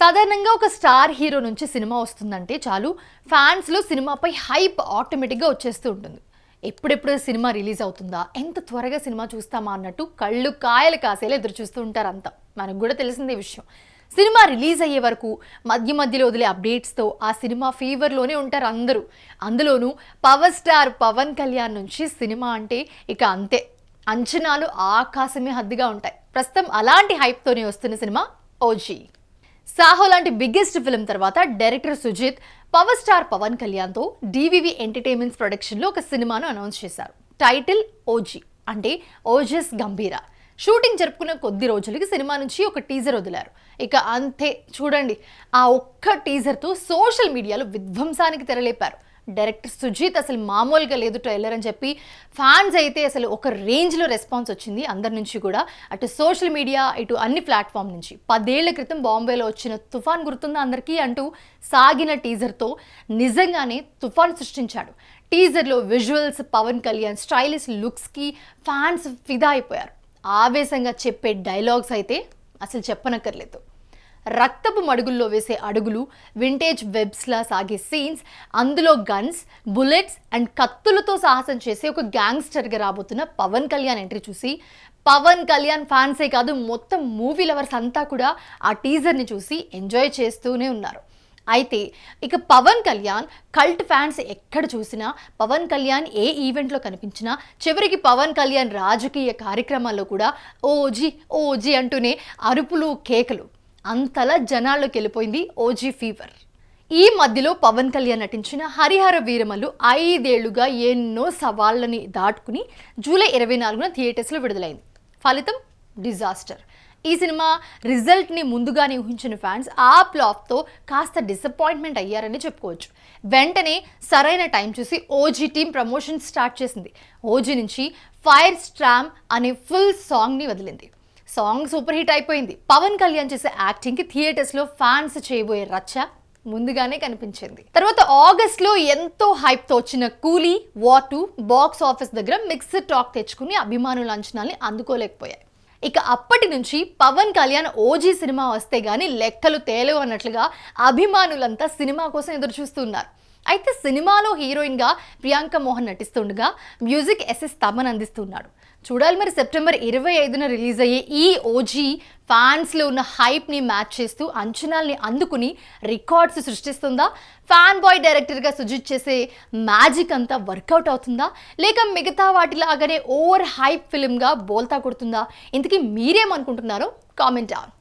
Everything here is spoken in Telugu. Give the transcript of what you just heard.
సాధారణంగా ఒక స్టార్ హీరో నుంచి సినిమా వస్తుందంటే చాలు ఫ్యాన్స్లో సినిమాపై హైప్ ఆటోమేటిక్గా వచ్చేస్తూ ఉంటుంది. ఎప్పుడెప్పుడు సినిమా రిలీజ్ అవుతుందా? ఎంత త్వరగా సినిమా చూస్తామా? అన్నట్టు కళ్ళు కాయలు కాసేలా ఎదురు చూస్తూ ఉంటారు అంతా మనకు కూడా తెలిసిందే విషయం. సినిమా రిలీజ్ అయ్యే వరకు మధ్య మధ్యలో వదిలే అప్డేట్స్తో ఆ సినిమా ఫీవర్లోనే ఉంటారు అందరూ. అందులోనూ పవర్ స్టార్ పవన్ కళ్యాణ్ నుంచి సినిమా అంటే ఇక అంతే. అంచనాలు ఆకాశమే హద్దుగా ఉంటాయి. ప్రస్తుతం అలాంటి హైప్తోనే వస్తున్న సినిమా ఓజీ. సాహో లాంటి బిగ్గెస్ట్ ఫిల్మ్ తర్వాత director Sujeeth power star Pawan కళ్యాణ్తో డివివి ఎంటర్టైన్మెంట్స్ ప్రొడక్షన్లో ఒక సినిమాను అనౌన్స్ చేశారు. టైటిల్ ఓజీ అంటే ఓజస్ గంభీర. షూటింగ్ జరుపుకున్న కొద్ది రోజులకి సినిమా నుంచి ఒక టీజర్ వదిలారు. ఇక అంతే చూడండి. ఆ ఒక్క టీజర్తో సోషల్ మీడియాలో విధ్వంసానికి తెరలేపారు. డైరెక్టర్ సుజీత్ అసలు మామూలుగా లేదు ట్రైలర్ అని చెప్పి ఫ్యాన్స్ అయితే అసలు ఒక రేంజ్లో రెస్పాన్స్ వచ్చింది అందరి నుంచి కూడా. అటు సోషల్ మీడియా ఇటు అన్ని ప్లాట్ఫామ్ నుంచి. పదేళ్ళ క్రితం బాంబేలో వచ్చిన తుఫాన్ గుర్తుందా అందరికీ అంటూ సాగిన టీజర్తో నిజంగానే తుఫాన్ సృష్టించాడు. టీజర్లో విజువల్స్ పవన్ కళ్యాణ్ స్టైలిష్ లుక్స్కి ఫ్యాన్స్ ఫిదా అయిపోయారు. ఆవేశంగా చెప్పే డైలాగ్స్ అయితే అసలు చెప్పనక్కర్లేదు. రక్తపు మడుగుల్లో వేసే అడుగులు వింటేజ్ వెబ్స్లా సాగే సీన్స్ అందులో గన్స్ బుల్లెట్స్ అండ్ కత్తులతో సాహసం చేసే ఒక గ్యాంగ్స్టర్గా రాబోతున్న పవన్ కళ్యాణ్ ఎంట్రీ చూసి పవన్ కళ్యాణ్ ఫ్యాన్సే కాదు మొత్తం మూవీ లవర్స్ అంతా కూడా ఆ టీజర్ని చూసి ఎంజాయ్ చేస్తూనే ఉన్నారు. అయితే ఇక పవన్ కళ్యాణ్ కల్ట్ ఫ్యాన్స్ ఎక్కడ చూసినా పవన్ కళ్యాణ్ ఏ ఈవెంట్లో కనిపించినా చివరికి పవన్ కళ్యాణ్ రాజకీయ కార్యక్రమాల్లో కూడా ఓజీ ఓజీ అంటూనే అరుపులు కేకలు. అంతలా జనాల్లోకి వెళ్ళిపోయింది ఓజీ ఫీవర్. ఈ మధ్యలో పవన్ కళ్యాణ్ నటించిన హరిహర వీరమల్లు ఐదేళ్ళుగా ఎన్నో సవాళ్ళని దాటుకుని జూలై ఇరవై నాలుగున థియేటర్స్లో విడుదలైంది. ఫలితం డిజాస్టర్. ఈ సినిమా రిజల్ట్ని ముందుగానే ఊహించిన ఫ్యాన్స్ ఆ ఫ్లాప్తో కాస్త డిసప్పాయింట్మెంట్ అయ్యారని చెప్పుకోవచ్చు. వెంటనే సరైన టైం చూసి ఓజీ టీం ప్రమోషన్ స్టార్ట్ చేసింది. ఓజీ నుంచి ఫైర్ స్ట్రామ్ అనే ఫుల్ సాంగ్ని వదిలింది. సాంగ్ సూపర్ హిట్ అయిపోయింది. పవన్ కళ్యాణ్ చేసే యాక్టింగ్కి థియేటర్స్లో ఫ్యాన్స్ చేయబోయే రచ్చ ముందుగానే కనిపించింది. తర్వాత ఆగస్ట్లో ఎంతో హైప్తో వచ్చిన కూలీ వాటు బాక్స్ ఆఫీస్ దగ్గర మిక్స్డ్ టాక్ తెచ్చుకుని అభిమానుల అంచనాల్ని అందుకోలేకపోయాయి. ఇక అప్పటి నుంచి పవన్ కళ్యాణ్ ఓజీ సినిమా వస్తే గానీ లెక్కలు తేలేవు అన్నట్లుగా అభిమానులంతా సినిమా కోసం ఎదురు చూస్తున్నారు అయితే సినిమాలో హీరోయిన్గా ప్రియాంక మోహన్ నటిస్తుండగా మ్యూజిక్ ఎస్ఎస్ తమన్ అందిస్తున్నాడు. చూడాలి మరి సెప్టెంబర్ ఇరవై ఐదున రిలీజ్ అయ్యే ఈ ఓజీ ఫ్యాన్స్లో ఉన్న హైప్ని మ్యాచ్ చేస్తూ అంచనాల్ని అందుకుని రికార్డ్స్ సృష్టిస్తుందా? ఫ్యాన్ బాయ్ డైరెక్టర్గా సుజిత్ చేసే మ్యాజిక్ అంతా వర్కౌట్ అవుతుందా? లేక మిగతా వాటిలాగానే ఓవర్ హైప్ ఫిల్మ్గా బోల్తా కొడుతుందా? ఇంతకీ మీరేమనుకుంటున్నారో కామెంట్ ఆన్